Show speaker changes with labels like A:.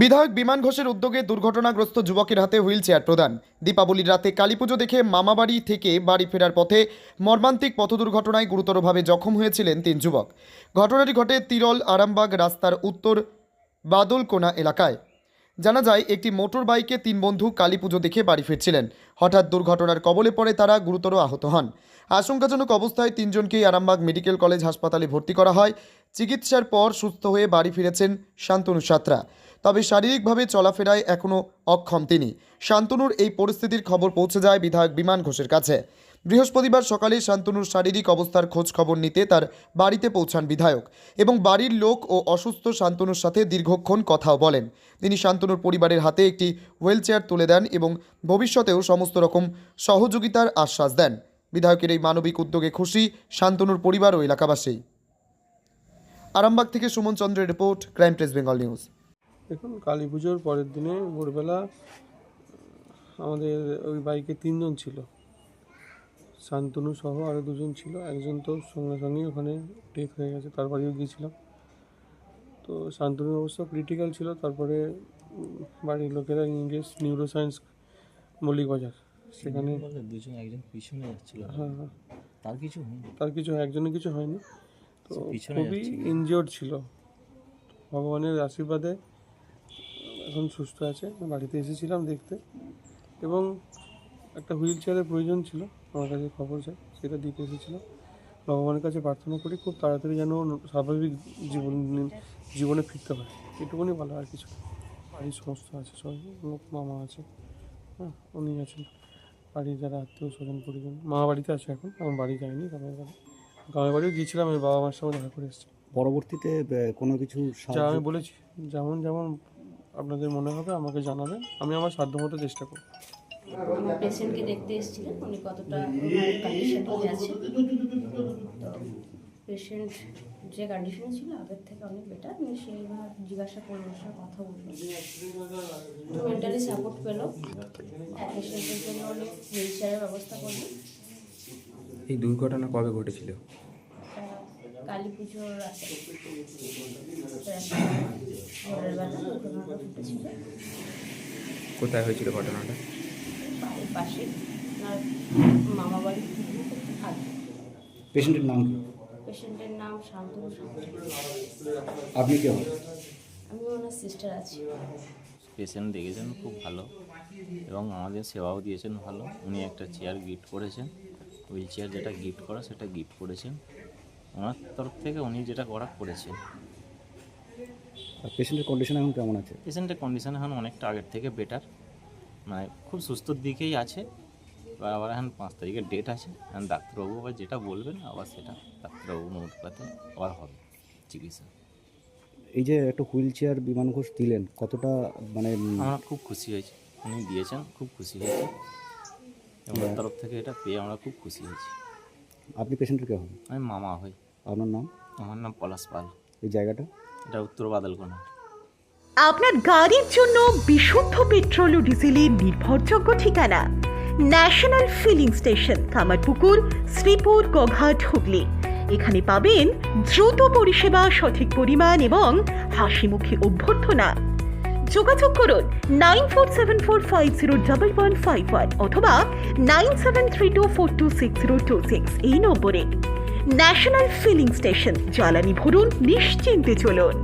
A: বিধায়ক বিমান ঘোষের উদ্যোগে দুর্ঘটনাগ্রস্ত যুবকের হাতে হুইল চেয়ার প্রদান। দীপাবলির রাতে কালীপুজো দেখে মামাবাড়ি থেকে বাড়ি ফেরার পথে মর্মান্তিক পথ দুর্ঘটনায় গুরুতরভাবে জখম হয়েছিলেন তিন যুবক। ঘটনাটি ঘটে তিরল আরামবাগ রাস্তার উত্তর বাদলকোনা এলাকায়। জানা যায়, একটি মোটর বাইকে তিন বন্ধু কালীপুজো দেখে বাড়ি ফিরছিলেন। হঠাৎ দুর্ঘটনার কবলে পড়ে তারা গুরুতর আহত হন। আশঙ্কাজনক অবস্থায় তিনজনকেই আরামবাগ মেডিকেল কলেজ হাসপাতালে ভর্তি করা হয়। চিকিৎসার পর সুস্থ হয়ে বাড়ি ফিরেছেন শান্তনু সাত্রা। তবে শারীরিকভাবে চলাফেরায় এখনও অক্ষম তিনি। শান্তনুর এই পরিস্থিতির খবর পৌঁছে যায় বিধায়ক বিমান ঘোষের কাছে। বৃহস্পতিবার সকালে শান্তনুর শারীরিক অবস্থার খোঁজ খবর নিতে তার বাড়িতে পৌঁছান বিধায়ক এবং বাড়ির লোক ও অসুস্থ শান্তনুর সাথে দীর্ঘক্ষণ কথাও বলেন। তিনি শান্তনুর পরিবারের হাতে একটি হুইল চেয়ার তুলে দেন এবং ভবিষ্যতেও সমস্ত রকম সহযোগিতার আশ্বাস দেন। বিধায়কের এই মানবিক উদ্যোগে খুশি শান্তনুর পরিবার ও এলাকাবাসী। আরামবাগ থেকে সুমন চন্দ্রের report, crime press Bengal news.
B: দেখুন, কালী পুজোর পরের দিনে ভোরবেলা আমাদের ওই বাইকে তিনজন ছিল। শান্তনু সহ আরও দুজন ছিল। একজন তো সঙ্গে সঙ্গেই ওখানে ডেথ হয়ে গেছে তার বাড়িও গিয়েছিলাম। তো শান্তনুর অবস্থা ক্রিটিক্যাল ছিল তারপরে বাড়ির লোকেরা ইংলিশ নিউরো সায়েন্স মল্লিক বাজার সেখানে
C: দুজন একজন পিছনে যাচ্ছিল।
B: হ্যাঁ হ্যাঁ।
C: তার কিছু হয়নি?
B: তার কিছু একজনের কিছু হয়নি। তো খুবই। ইনজিওর্ড ছিল। ভগবানের আশীর্বাদে এখন সুস্থ আছে। বাড়িতে এসেছিলাম দেখতে। এবং একটা হুইল চেয়ারের প্রয়োজন ছিল। আমার কাছে খবর চাই সেটা দিতে এসেছিলাম ভগবানের কাছে প্রার্থনা করি খুব তাড়াতাড়ি যেন স্বাভাবিক জীবন জীবনে ফিরতে পারে। এটুকুনি ভালো আর কিছু বাড়ির সমস্ত আছে সবাই লোক মামা আছে। হ্যাঁ উনি আছেন। বাড়ির যারা আত্মীয় স্বজন পরিজন মা বাড়িতে আছে এখন আমার বাড়ি যায়নি গ্রামের বাড়ি। গ্রামের বাড়িও গিয়েছিলাম আমি বাবা মার সঙ্গে দেখা করে এসেছি।
D: পরবর্তীতে কোনো কিছু
B: যা আমি বলেছি যেমন যেমন আপনাদের মনে হবে আমাকে জানাবেন আমি আমার সাধ্যমতো চেষ্টা করব।
E: আমার পেশেন্টকে দেখতে এসেছিলেন উনি কতটা কন্ডিশনে আছে তো পেশেন্ট যে কন্ডিশনে ছিল আগের থেকে অনেক বেটার উনি সেইভাবে জিজ্ঞাসা করল সাথে কথা বলল। মেন্টালি সাপোর্ট পেল। পেশেন্টের জন্য উনি হুইল চেয়ারের ব্যবস্থা করল।
F: এই দুর্ঘটনা কবে ঘটেছিল?
E: কালী পুজোর রাতে। ভোরের বেলা দুর্ঘটনাটা ঘটেছিল।
F: কোথায় হয়েছিল ঘটনাটা?
E: পাশে। আর মামা বাড়ি আগে
D: পেশেন্টের নাম কি?
E: পেশেন্টের নাম শান্তনু
D: আপনি কে হন?
E: আমি ওনার সিস্টার আছি।
C: পেশেন্ট দেখেছেন খুব ভালো। এবং আমাদের সেবাও দিয়েছেন ভালো। উনি একটা চেয়ার গিফট করেছেন। হুইল চেয়ার যেটা গিফট করা সেটা গিফট করেছেন। ওনার তরফ থেকে উনি যেটা করা করেছেন।
D: আর পেশেন্টের কন্ডিশন এখন কেমন আছে?
C: পেশেন্টের কন্ডিশন এখন অনেকটা আগের থেকে বেটার মানে খুব সুস্থর দিকেই আছে। এবার আবার এখন পাঁচ তারিখের ডেট আছে। এখন ডাক্তারবাবু আবার যেটা বলবেন আবার সেটা ডাক্তারবাবু অনুপাতে আবার হবে চিকিৎসা।
D: এই যে একটা হুইল চেয়ার বিমান ঘোষ দিলেন কতটা মানে
C: আমরা খুব খুশি হয়েছি। উনি দিয়েছেন খুব খুশি হয়েছি। ওনার তরফ থেকে এটা পেয়ে আমরা খুব খুশি হয়েছি।
D: আপনি পেশেন্টের কে হন?
C: আমি মামা হই।
D: আপনার নাম?
C: আমার নাম পলাশ পাল।
D: এই জায়গাটা?
C: এটা উত্তর বাদলকোনা।
G: আপনার গাড়ির জন্য বিশুদ্ধ পেট্রোল ও ডিজেলের নির্ভরযোগ্য ঠিকানা। National filling station, Kamarpukur, Sripur Goghat Hooghly. এখানে পাবেন দ্রুত পরিষেবা, সঠিক পরিমাণ এবং হাসিমুখী অভ্যর্থনা। যোগাযোগ করুন nine four seven four five zero double one five one অথবা nine seven three two four two six zero two six এই নম্বরে। ন্যাশনাল ফিলিং স্টেশন, জ্বালানি ভরুন, নিশ্চিন্তে চলুন।